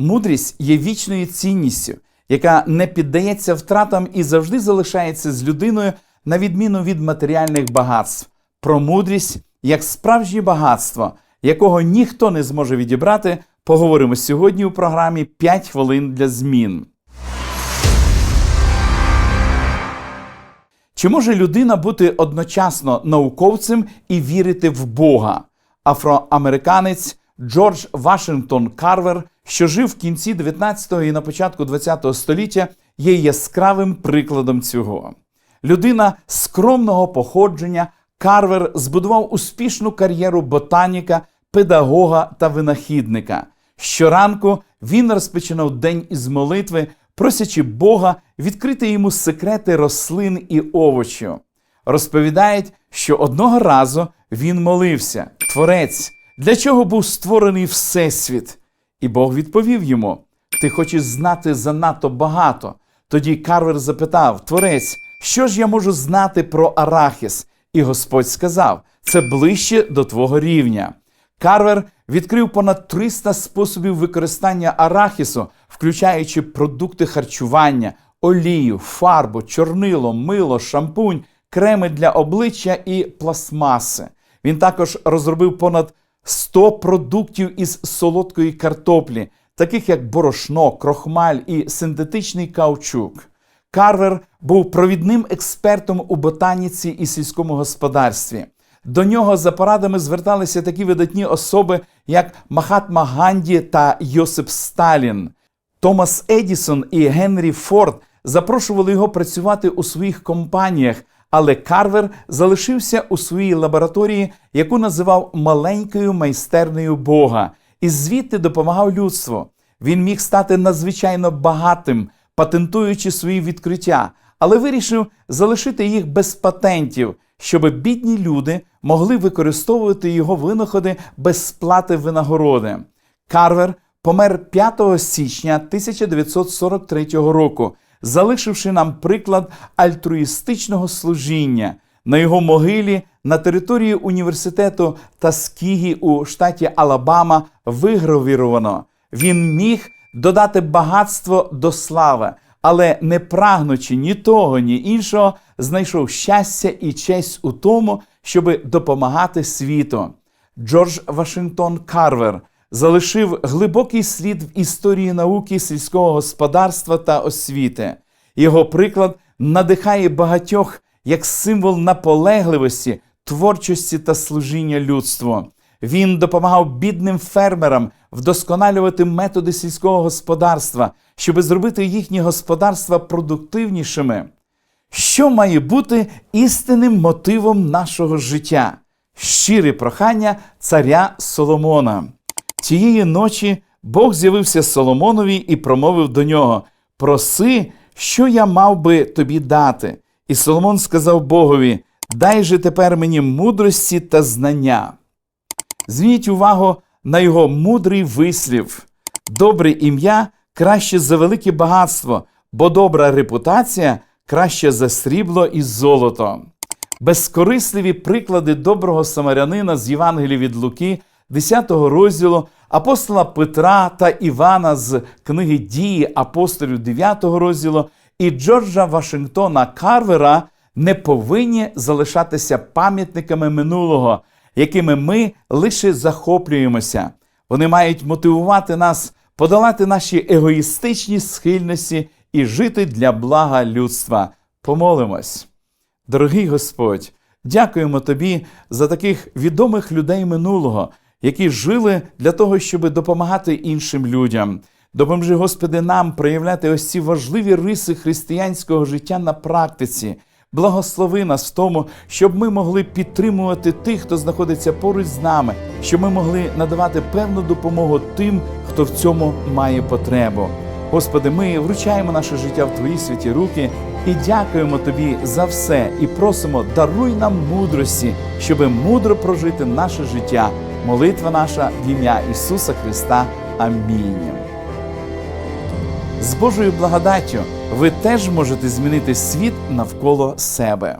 Мудрість є вічною цінністю, яка не піддається втратам і завжди залишається з людиною на відміну від матеріальних багатств. Про мудрість як справжнє багатство, якого ніхто не зможе відібрати, поговоримо сьогодні у програмі «5 хвилин для змін. Чи може людина бути одночасно науковцем і вірити в Бога? Афроамериканець Джордж Вашингтон Карвер, що жив в кінці 19-го і на початку 20-го століття, є яскравим прикладом цього. Людина скромного походження Карвер збудував успішну кар'єру ботаніка, педагога та винахідника. Щоранку він розпочинав день із молитви, просячи Бога відкрити йому секрети рослин і овочів. Розповідають, що одного разу він молився: Творець, для чого був створений Всесвіт? І Бог відповів йому: Ти хочеш знати занадто багато. Тоді Карвер запитав: Творець, що ж я можу знати про Арахіс? І Господь сказав: це ближче до твого рівня. Карвер відкрив понад 300 способів використання арахісу, включаючи продукти харчування, олію, фарбу, чорнило, мило, шампунь, креми для обличчя і пластмаси. Він також розробив понад 100 продуктів із солодкої картоплі, таких як борошно, крохмаль і синтетичний каучук. Карвер був провідним експертом у ботаніці і сільському господарстві. До нього за порадами зверталися такі видатні особи, як Махатма Ганді та Йосип Сталін. Томас Едісон і Генрі Форд запрошували його працювати у своїх компаніях, але Карвер залишився у своїй лабораторії, яку називав маленькою майстернею Бога, і звідти допомагав людству. Він міг стати надзвичайно багатим, патентуючи свої відкриття, але вирішив залишити їх без патентів, щоб бідні люди могли використовувати його винаходи без сплати винагороди. Карвер помер 5 січня 1943 року, залишивши нам приклад альтруїстичного служіння. На його могилі на території університету Таскігі у штаті Алабама вигравіровано. Він міг додати багатство до слави, але не прагнучи ні того, ні іншого, знайшов щастя і честь у тому, щоб допомагати світу. Джордж Вашингтон Карвер залишив глибокий слід в історії науки, сільського господарства та освіти. Його приклад надихає багатьох як символ наполегливості, творчості та служіння людству. Він допомагав бідним фермерам вдосконалювати методи сільського господарства, щоб зробити їхні господарства продуктивнішими. Що має бути істинним мотивом нашого життя? Щире прохання царя Соломона. Тієї ночі Бог з'явився Соломонові і промовив до нього: Проси, що я мав би тобі дати. І Соломон сказав Богові: Дай же тепер мені мудрості та знання. Зверніть увагу на його мудрий вислів. Добре ім'я краще за велике багатство, бо добра репутація краще за срібло і золото. Безкорисливі приклади доброго самарянина з Євангелії від Луки, 10 розділу, апостола Петра та Івана з книги Дії апостолів 9 розділу і Джорджа Вашингтона Карвера не повинні залишатися пам'ятниками минулого, якими ми лише захоплюємося. Вони мають мотивувати нас подолати наші егоїстичні схильності і жити для блага людства. Помолимось. Дорогий Господь, дякуємо Тобі за таких відомих людей минулого, які жили для того, щоб допомагати іншим людям. Допоможи, Господи, нам проявляти ось ці важливі риси християнського життя на практиці. Благослови нас в тому, щоб ми могли підтримувати тих, хто знаходиться поруч з нами, щоб ми могли надавати певну допомогу тим, хто в цьому має потребу. Господи, ми вручаємо наше життя в Твої святі руки і дякуємо Тобі за все і просимо, даруй нам мудрості, щоби мудро прожити наше життя. Молитва наша в ім'я Ісуса Христа. Амінь. З Божою благодаттю ви теж можете змінити світ навколо себе.